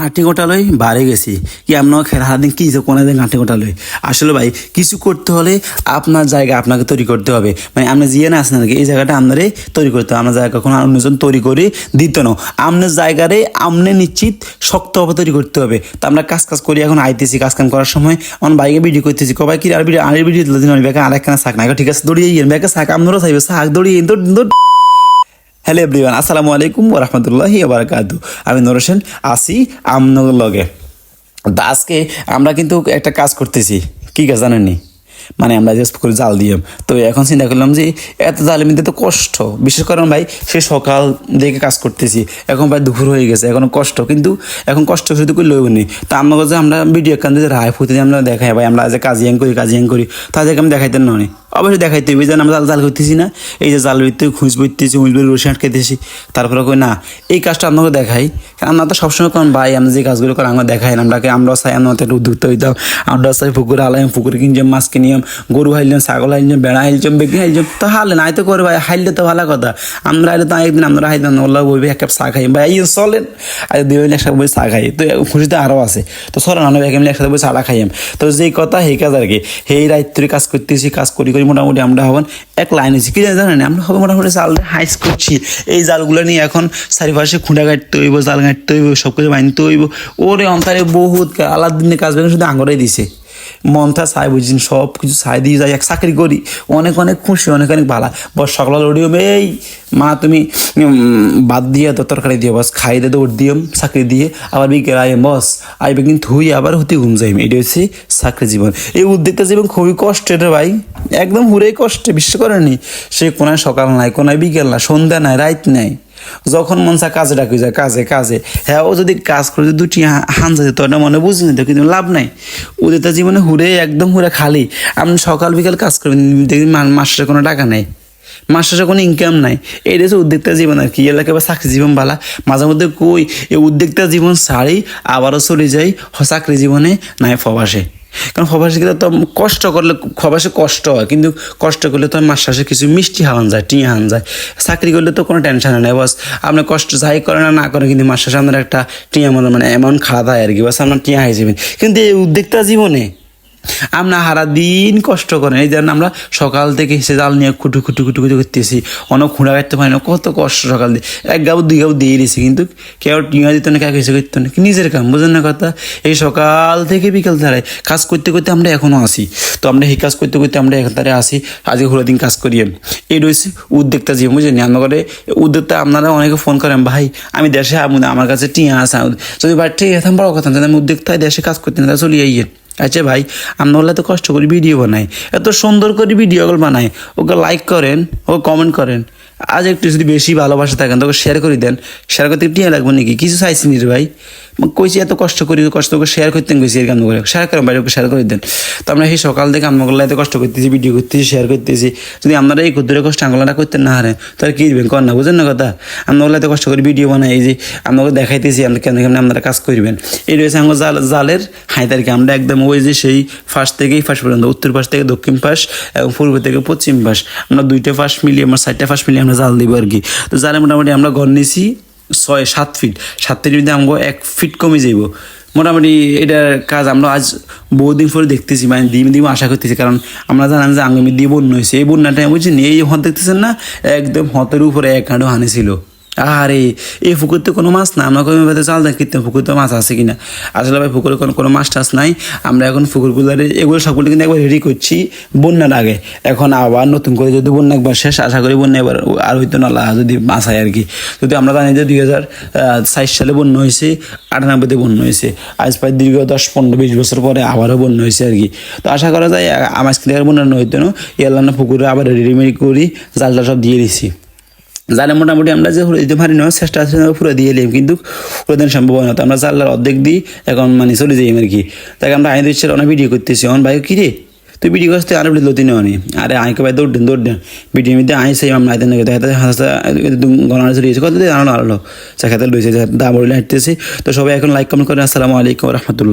ঘাঁটি গোটালই বাড়ে গেছি। কি আপনার খেলা দিন কি কোনে দিন ঘাঁটি গোটালই? আসলে ভাই, কিছু করতে হলে আপনার জায়গা আপনাকে তৈরি করতে হবে। মানে আপনি জিয়ে না আসেন আর কি, এই জায়গাটা আপনারই তৈরি করতে হবে। আপনার জায়গা কখনো অন্যজন তৈরি করে দিত না। আপনার জায়গারে আপনি নিশ্চিত শক্তভাবে তৈরি করতে হবে। তো আমরা কাজ কাজ করি, এখন আইতেছি কাজ কাম করার সময়। আমার বাইকে ভিডিও করতেছি কবাই কি আর ভিডিও আর ভিডিও দিল ব্যাকে আর একখানা শাক না ঠিক আছে দৌড়িয়ে গিয়ে ব্যাকে শাক আপনারও চাইবে, শাক দৌড়িয়ে দৌড় দৌড়। হ্যালো এভরিওয়ান আসসালামু আলাইকুম ওরহমতুল্লাহি বারাকাতু আমি নরসেন আসি আমনগর লগে। তো আজকে আমরা কিন্তু একটা কাজ করতেছি। কি কাজ জানেননি? মানে আমরা জাস্ট করে জাল দিলাম। তো এখন চিন্তা করলাম যে এত জালের মধ্যে তো কষ্ট। বিশেষ করে ভাই, সে সকাল থেকে কাজ করতেছি। এখন ভাই দুপুর হয়ে গেছে, এখন কষ্ট। কিন্তু এখন কষ্ট শুধু করে লইব নি। তো আমরা যে আমরা ভিডিও এখান থেকে রায় ফুটে আমরা দেখাই, ভাই, আমরা যে কাজিয়াং করি কাজিয়াং করি, তাদেরকে আমি দেখাইতেন নয় অবশ্যই দেখাইতে হবে যেন আমরা জাল জাল করতেছি না। এই যে জাল ভিতরে খুঁজ বইতেছি খুঁজ বই রসি আটকাইতেছি তারপরে কই, না, এই কাজটা আপনাকে দেখাই। কারণ আমরা তো সবসময় কোন ভাই আমরা যে কাজগুলো করে আমরা দেখাই আমরাকে আমরা চাই আমরা একটা উদ্যুক্ত হইতাম আমরা চাই পুকুরে আলাইম পুকুরে কিনছিলাম মাছ কিনিয়াম গরু হাইলাম ছাগল হাইলাম বেড়া হাইলছাম, বেগি হাইলছাম। তো হালে নাই তো করে, ভাই হাইলে তো ভালো কথা। আমরা হাইলে তো একদিন আমরা হাইলাম ওল্লা বইবে এক কাপ চা খাই ভাই, এই চলেন আর দুই মিলে একসাথে বই চা খাই। তো খুশিতে আরও আছে। তো চলেন, আমরা এক একসাথে বই চাটা খাইয়াম তো যেই কথা, সেই কাজ আর কি। সেই রাত্রে কাজ করতেছি, কাজ করি করি মোটামুটি আমরা হবেন এক লাইনে কি জানি জানেন? আমরা হবে মোটামুটি জাল হাইস করছি এই জালগুলো নিয়ে এখন চারিপাশে খুঁটা কাটতে হইব, জাল কাটতে হইব সব কিছু বানতে হইব। ওরে অন্তরে বহুত আলাদিনে দিনে কাজ শুধু আঙরাই দিছে। মনটা চাই বুঝছেন সব কিছু চাই দিয়ে যাই, এক চাকরি করি। অনেক অনেক খুশি, অনেক অনেক ভালো। বস, সকাল লড়িও এই মা তুমি বাদ দিয়ে তো তরকারি দিও, বস, খাই দে দৌড় দিও, চাকরি দিয়ে। আবার বিকেল আয় বস, আইবে কিন্তু ধুই আবার হতে ঘুম যাইম। এটা হচ্ছে চাকরি জীবন। এই উদ্যোগটা জীবন খুবই কষ্টের ভাই। একদম হুরেই কষ্টে, বিশ্বাস করেনি সে কোনায় সকাল নাই, কোনায় বিকেল না সন্ধ্যা নাই, রাত নাই। যখন মন চা কাজে ডাকি, যায় কাজে কাজে। হ্যাঁ ও যদি কাজ করে, যদি দুটি হান যায়, তো ওটা মনে বুঝি তো কিন্তু লাভ নাই। ওদের তো জীবনে হুরে একদম হুরে খালি। আপনি সকাল বিকাল কাজ করবেন, দেখবেন মা- মাসে কোনো টাকা নেই। মাসে কোনো ইনকাম নাই। এটা হচ্ছে উদ্যোক্তা জীবন আর কি এলাকা বা চাকরি জীবন বালা। মাঝে মধ্যে কই, এই উদ্যোক্তা জীবন ছাড়ি, আবারও চলে যাই চাকরি জীবনে নাই ফবাসে কারণ ফবাসে গেলে তো কষ্ট করলে, ফবাসে কষ্ট হয়, কিন্তু কষ্ট করলে তো মাস শেষে কিছু মিষ্টি হাওয়ান যায়, টিয়া হান যায়। চাকরি করলে তো কোনো টেনশন নেই বাস আপনি কষ্ট যাই করে না না করে কিন্তু মাস শেষে আপনার একটা টিয়া মনে মানে এমন খাওয়া দায় আর কি বাস আপনার টিয়া হয়ে যাবেন কিন্তু এই উদ্যোগটা জীবনে আমরা হারা দিন কষ্ট করেন। এই যেন আমরা সকাল থেকে সে জাল নিয়ে খুটু খুটু খুটু খুটু করতেছি। অনেক খুঁড়া কাটতে পারি না, কত কষ্ট সকাল দিয়ে। এক গাবু, দুই গাবু দিয়ে দিয়েছি কিন্তু কেউ টিঙা দিত না কেউ কিছু করতো না। নিজের কাম, বুঝেন না কথা? এই সকাল থেকে বিকেল ধারায় কাজ করতে করতে আমরা এখনও আসি তো আমরা এই কাজ করতে করতে আমরা এখন তারে আসি আজকে হলো দিন কাজ করি এই রয়েছে উদ্যোক্তা জীবন, বুঝলেন? করে উদ্যোক্তা আপনারা অনেকে ফোন করেন, ভাই, আমি দেশে আমু- আমার কাছে টিয়া আছে যদি বাড়ি ঠিক আছে, বড় কথা আমি উদ্যোক্তায় দেশে কাজ করতে না চলে আইয়ে আচ্ছা ভাই, আমরা তো কষ্ট করে ভিডিও বানাই। এত সুন্দর করে ভিডিওগুলো বানাই। ওকে লাইক করেন ও কমেন্ট করেন। আজ একটু যদি বেশি ভালোবাসা থাকেন, তোকে শেয়ার করে দেন। শেয়ার করতে টিয়া লাগবে নাকি? কিছু চাইছি রে ভাই? কইছি এত কষ্ট করি, কষ্ট করে শেয়ার করতে কইছি, এর কাম করে শেয়ার করেন ওকে শেয়ার করে দেন। তো আমরা সেই সকাল থেকে আমগুলো এত কষ্ট করতেছি ভিডিও করতেছি শেয়ার করতেছি। যদি আপনারা এই ক্ষুদ্র কষ্ট আঙ্গুলাটা করতে না হারেন, তাহলে কি দিবেন? কর না, বুঝেন না কথা? আমরা এত কষ্ট করে ভিডিও বানাই, এই যে আপনাকে দেখাইতেছি, আমরা কেন কেমন আপনারা কাজ করবেন। এই রয়েছে আমার জাল, জালের হাই তারিখে। আমরা একদম ওই যে সেই ফাঁস থেকেই, ফাঁস পর্যন্ত, উত্তর পাশ থেকে দক্ষিণ পাশ এবং পূর্ব থেকে পশ্চিম পাশ আমরা দুইটা ফাঁস মিলিয়ে, আমরা চারটা ফাঁস মিলিয়ে আমরা জাল দিব আর কি। তো জালে মোটামুটি আমরা ঘর নিয়েছি ছয়, সাত ফিট সাত ফিটের মধ্যে আমাকে এক ফিট কমে যাইব। মোটামুটি এটার কাজ আমরা আজ বহুদিন পরে দেখতেছি মানে দিন দিন আশা করতেছি, কারণ আমরা জানাম যে আঙ্গামি দিয়ে বন্যা হয়েছে। এই বন্যাটা বুঝছেন, এই হত দেখতেছেন না? একদম হতের উপরে এক হাঁটু হানিছিল আরে এই পুকুর তো কোনো মাছ না, আমরা কোনো ভাবে চাল দেখি পুকুর তো মাছ আছে কিনা? আসলে ভাই পুকুরে কোনো কোনো মাছ টাছ নাই। আমরা এখন পুকুরগুলোরে, এগুলো সবগুলো কিন্তু একবার রেডি করছি বন্যার আগে। এখন আবার নতুন করে যদি বন্যা একবার শেষ, আশা করি বন্যা এবার আর হইতো না যদি হয় আর কি। যদি আমরা জানি যে দুই হাজার সাইশ সালে বন্যা হয়েছে, আটানব্বইতে বন্যা হয়েছে। আজ প্রায় দীর্ঘ দশ, পনেরো, বিশ বছর পরে আবারও বন্যা হয়েছে আর কি। তো আশা করা যায় আমার থেকে বন্যা হইতো না এলানা পুকুরে আবার রেডিমেড করি জালটা সব দিয়ে দিছি। জালে মোটামুটি আমরা যে ফুলে দিতে পারি না, চেষ্টা আছে পুরো দিয়ে এলাম কিন্তু দিন সম্ভব হয় না তো। আমরা জানলার অর্ধেক দিই, এখন মানে চলে যাই আর কি তাকে আমরা আইন দিচ্ছি, অনেক ভিডিও করতেছি। অন ভাই কি রে তুই ভিডিও করতে আরও লতি নেওয়া আরে আইকে ভাই, দৌড় দেন দৌড় দেন। ভিডিও মধ্যে আই সেই আমরা আইতে নাকি দেখা হাসা গণনা চলে গেছে কত দিন আরও আলো চাকাতে লইছে দা বলে হাঁটতেছি। তো সবাই এখন লাইক কমেন্ট করে, আসসালামু আলাইকুম রহমতুল্লাহ।